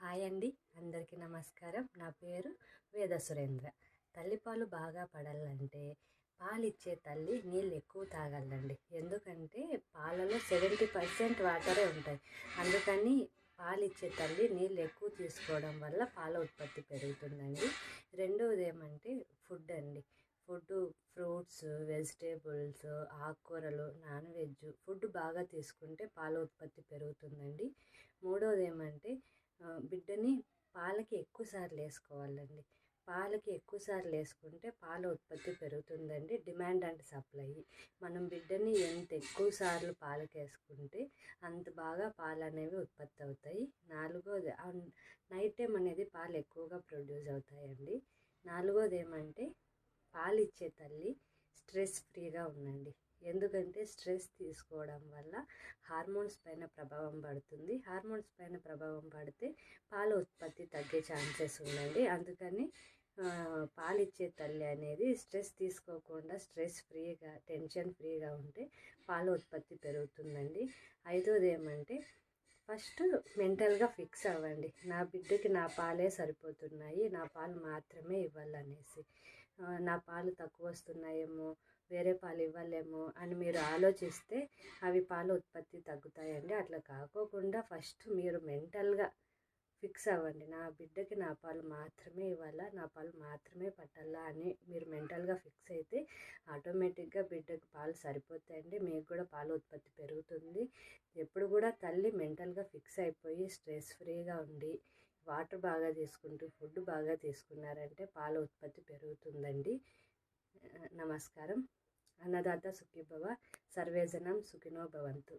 Hi అండి. అందరికీ నమస్కారం. నా పేరు వేద సురేంద్ర. తల్లిపాలు బాగా పడాలంటే పాలిచ్చే తల్లి నీళ్ళు ఎక్కువ తాగాలండి. ఎందుకంటే పాలలో సెవెంటీ పర్సెంట్ వాటరే ఉంటాయి. అందుకని పాలిచ్చే తల్లి నీళ్ళు ఎక్కువ తీసుకోవడం వల్ల పాల ఉత్పత్తి పెరుగుతుందండి. రెండవది ఏమంటే ఫుడ్ అండి. ఫుడ్ ఫ్రూట్స్ వెజిటేబుల్స్ ఆకుకూరలు నాన్ వెజ్ ఫుడ్ బాగా తీసుకుంటే పాల ఉత్పత్తి పెరుగుతుందండి. మూడవది ఏమంటే బిడ్డని పాలకి ఎక్కువ సార్లు వేసుకోవాలండి. పాలకి ఎక్కువ సార్లు వేసుకుంటే పాల ఉత్పత్తి పెరుగుతుందండి డిమాండ్ అండ్ సప్లై. మనం బిడ్డని ఎంత ఎక్కువ సార్లు పాలకి వేసుకుంటే అంత బాగా పాలు అనేవి ఉత్పత్తి అవుతాయి. నాలుగోది నైట్ టైం అనేది పాలు ఎక్కువగా ప్రొడ్యూస్ అవుతాయండి. నాలుగోది ఏమంటే పాలు ఇచ్చే తల్లి స్ట్రెస్ ఫ్రీగా ఉండండి ఎందుకంటే స్ట్రెస్ తీసుకోవడం వల్ల హార్మోన్స్ పైన ప్రభావం పడుతుంది. హార్మోన్స్ పైన ప్రభావం పడితే పాల ఉత్పత్తి తగ్గే ఛాన్సెస్ ఉందండి. అందుకని పాలిచ్చే తల్లి అనేది స్ట్రెస్ తీసుకోకుండా స్ట్రెస్ ఫ్రీగా టెన్షన్ ఫ్రీగా ఉంటే పాల ఉత్పత్తి పెరుగుతుందండి. ఐదోది ఏమంటే ఫస్ట్ మెంటల్గా ఫిక్స్ అవ్వండి. నా బిడ్డకి నా పాలే సరిపోతున్నాయి నా పాలు మాత్రమే ఇవ్వాలనేసి. నా పాలు తక్కువ వస్తున్నాయేమో వేరే పాలు ఇవ్వలేమో అని మీరు ఆలోచిస్తే అవి పాల ఉత్పత్తి తగ్గుతాయండి. అట్లా కాకోకుండా ఫస్ట్ మీరు మెంటల్గా ఫిక్స్ అవ్వండి. నా బిడ్డకి నా పాలు మాత్రమే ఇవ్వాలా నా పాలు మాత్రమే పట్టాలా అని మీరు మెంటల్గా ఫిక్స్ అయితే ఆటోమేటిక్గా బిడ్డకి పాలు సరిపోతాయండి. మీకు కూడా పాల ఉత్పత్తి పెరుగుతుంది. ఎప్పుడు కూడా తల్లి మెంటల్గా ఫిక్స్ అయిపోయి స్ట్రెస్ ఫ్రీగా ఉండి వాటర్ బాగా తీసుకుంటూ ఫుడ్ బాగా తీసుకున్నారంటే పాల ఉత్పత్తి పెరుగుతుందండి. నమస్కారం. అన్నదాత సుఖీభవ సర్వేజనం సుఖినో భవంతు.